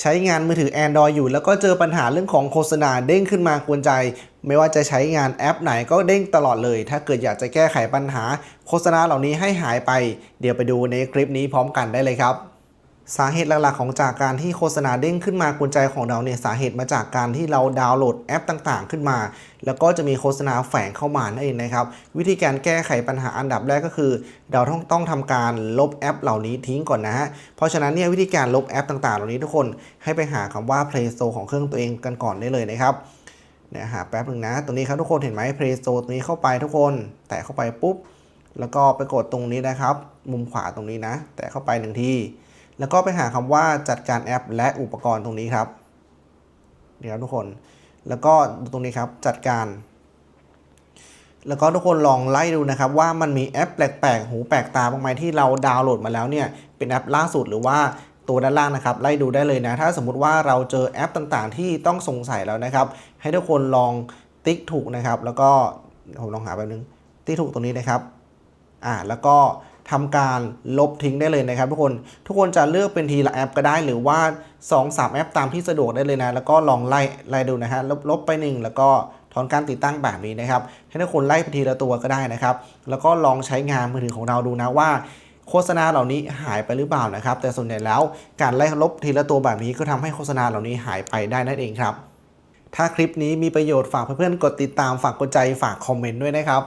ใช้งานมือถือ Android อยู่ แล้วก็เจอปัญหาเรื่องของโฆษณาเด้งขึ้นมากวนใจ ไม่ว่าจะใช้งานแอปไหนก็เด้งตลอดเลย ถ้าเกิดอยากจะแก้ไขปัญหาโฆษณาเหล่านี้ให้หายไป เดี๋ยวไปดูในคลิปนี้พร้อมกันได้เลยครับ สาเหตุหลักๆของจากการที่โฆษณาเด้งขึ้นมากวนใจของเราเนี่ยสาเหตุมาจากการที่เราดาวน์โหลดแอปต่างๆ ขึ้นมา แล้วก็จะมีโฆษณาแฝงเข้ามานั่นเองนะครับ วิธีการแก้ไขปัญหาอันดับแรกก็คือ เราต้องต้องทำการลบแอปเหล่านี้ทิ้งก่อนนะฮะเพราะฉะนั้นเนี่ยวิธีการลบแอปต่างๆ เหล่านี้ทุกคนให้ไปหาคำว่า Play Store ของเครื่องตัวเองกันก่อนได้เลยนะครับเนี่ยหาแป๊บหนึ่งนะ ตรงนี้ครับทุกคนเห็นไหม Play Store ตรงนี้เข้าไปทุกคน แตะเข้าไปปุ๊บแล้วก็ไปกดตรงนี้นะครับ มุมขวาตรงนี้นะ แตะเข้าไปหนึ่งที แล้วก็ไปหาคำว่าจัดการแอป และอุปกรณ์ตรงนี้ครับนี่ครับทุกคน แล้วก็ตรงนี้ครับจัดการ แล้วก็ทุกคนลองไล่ดูนะครับว่ามันมีแอปแปลกๆ หูแปลกตาบ้างไหมที่เราดาวน์โหลดมาแล้วเนี่ยเป็นแอปล่าสุดหรือว่าตัวด้านล่างนะครับไล่ดูได้เลยนะ ถ้าสมมุติว่าเราเจอแอปต่างๆ ที่ต้องสงสัยแล้วนะครับ ให้ทุกคนลองติ๊กถูกนะครับ แล้วก็ผมลองหาแป๊บนึงติ๊กถูกตรงนี้นะครับอ่าแล้วก็ ทำการลบทิ้งได้เลยนะครับทุกคนทุกคนจะเลือกเป็นทีละแอปก็ได้หรือว่า 2-3 แอปตามที่สะดวกได้เลยนะ แล้วก็ลองไล่ไล่ดูนะฮะลบลบไปหนึ่งแล้วก็ถอนการติดตั้งแบบนี้นะครับให้ทุกคนไล่ไปทีละตัวก็ได้นะครับ แล้วก็ลองใช้งานมือถือของเราดูนะว่าโฆษณาเหล่านี้หายไปหรือเปล่านะครับ แต่ส่วนใหญ่แล้วการไล่ลบทีละตัวแบบนี้ก็ทำให้โฆษณาเหล่านี้หายไปได้นั่นเองครับ ถ้าคลิปนี้มีประโยชน์ฝากเพื่อนๆกดติดตามฝากกดใจฝากคอมเมนต์ด้วยนะครับ